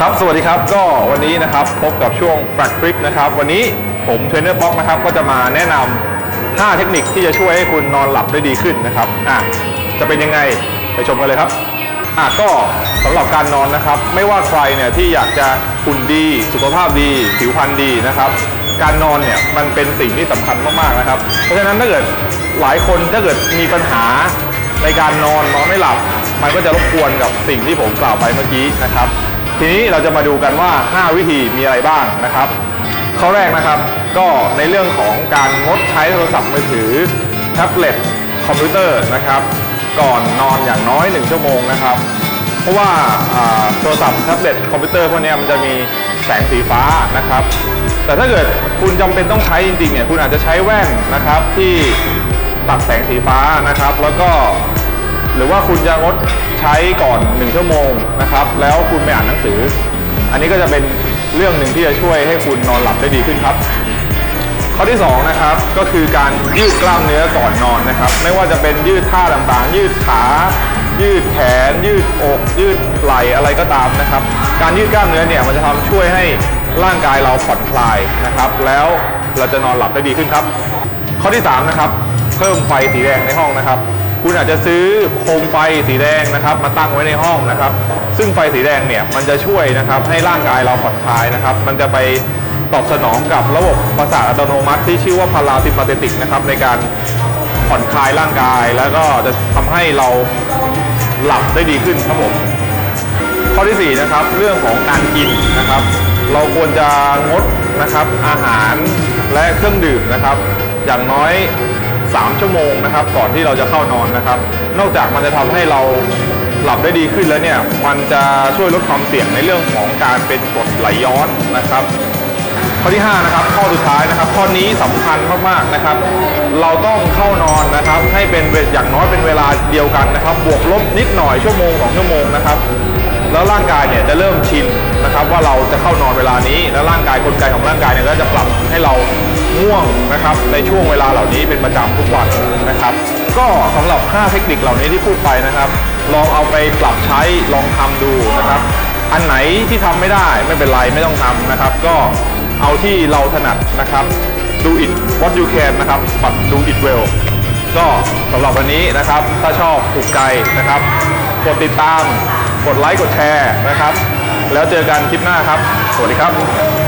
ครับ สวัสดีครับ ก็วันนี้นะครับ พบกับช่วง f r a c t r i p นะครับ วันนี้ผมเทรนเนอร์บ็อกนะครับ ก็จะมาแนะนำ5เทคนิคที่จะช่วยให้คุณนอนหลับได้ดีขึ้นนะครับ อะ จะเป็นยังไง ไปชมกันเลยครับ อะ ก็สำหรับการนอนนะครับ ไม่ว่าใครเนี่ยที่อยากจะหุ่นดี สุขภาพดี ผิวพรรณดีนะครับ การนอนเนี่ยมันเป็นสิ่งที่สำคัญมากๆนะครับ เพราะฉะนั้นถ้าเกิดหลายคนถ้าเกิดมีปัญหา ในการนอนนอนไม่หลับ มันก็จะรบกวนกับสิ่งที่ผมกล่าวไปเมื่อกี้นะครับ ทีนี้เราจะมาดูกันว่า 5 วิธีมีอะไรบ้างนะครับข้อแรกนะครับ ก็ในเรื่องของการงดใช้โทรศัพท์มือถือแท็บเล็ตคอมพิวเตอร์นะครับ ก่อนนอนอย่างน้อย 1 ชั่วโมงนะครับ เพราะว่าโทรศัพท์แท็บเล็ตคอมพิวเตอร์พวกนี้มันจะมีแสงสีฟ้านะครับ แต่ถ้าเกิดคุณจำเป็นต้องใช้จริงๆเนี่ยคุณอาจจะใช้แว่นนะครับที่ ตัดแสงสีฟ้านะครับ แล้วก็ หรือว่าคุณจะงดใช้ก่อน 1 ชั่วโมงนะครับ แล้วคุณไปอ่านหนังสือ อันนี้ก็จะเป็นเรื่องหนึ่งที่จะช่วยให้คุณนอนหลับได้ดีขึ้นครับ ข้อที่2นะครับก็คือการยืดกล้ามเนื้อก่อนนอนนะครับ ไม่ว่าจะเป็นยืดท่าต่างๆ ยืดขา ยืดแขน ยืดอก ยืดไหล่อะไรก็ตามนะครับ การยืดกล้ามเนื้อเนี่ยมันจะทำช่วยให้ร่างกายเราผ่อนคลายนะครับ แล้วเราจะนอนหลับได้ดีขึ้นครับ ข้อที่3นะครับ เพิ่มไฟสีแดงในห้องนะครับ คุณอาจจะซื้อโคมไฟสีแดงนะครับ มาตั้งไว้ในห้องนะครับ ซึ่งไฟสีแดงเนี่ยมันจะช่วยนะครับให้ร่างกายเราผ่อนคลายนะครับ มันจะไปตอบสนองกับระบบประสาทอัตโนมัติที่ชื่อว่าพาราซิมปาเตติกนะครับในการผ่อนคลายร่างกาย แล้วก็จะทำให้เราหลับได้ดีขึ้นครับผมข้อที่4นะครับเรื่องของการกินนะครับ เราควรจะงดนะครับอาหารและเครื่องดื่มนะครับ อย่างน้อย 3 ชั่วโมงนะครับ ก่อนที่เราจะเข้านอนนะครับ นอกจากมันจะทำให้เราหลับได้ดีขึ้นแล้วเนี่ย มันจะช่วยลดความเสี่ยงในเรื่องของการเป็นกรดไหลย้อนนะครับ ข้อที่ 5 นะครับ ข้อสุดท้ายนะครับ ข้อนี้สำคัญมากๆนะครับ เราต้องเข้านอนนะครับ ให้เป็นอย่างน้อยเป็นเวลาเดียวกันนะครับ บวกลบนิดหน่อยชั่วโมงสองชั่วโมงนะครับแล้วร่างกายเนี่ยจะเริ่มชินนะครับ ว่าเราจะเข้านอนเวลานี้ แล้วร่างกายกลไกของร่างกายเนี่ยก็จะปรับให้เรา ง่วงนะครับ ในช่วงเวลาเหล่านี้เป็นประจำทุกวันนะครับ ก็สำหรับ 5 เทคนิคเหล่านี้ที่พูดไปนะครับ ลองเอาไปปรับใช้ลองทำดูนะครับ อันไหนที่ทำไม่ได้ไม่เป็นไรไม่ต้องทำนะครับ ก็เอาที่เราถนัดนะครับ do it what you can นะครับ but do it well ก็สำหรับวันนี้นะครับ ถ้าชอบถูกใจนะครับ กดติดตาม กดไลค์ กดแชร์นะครับ แล้วเจอกันคลิปหน้าครับ สวัสดีครับ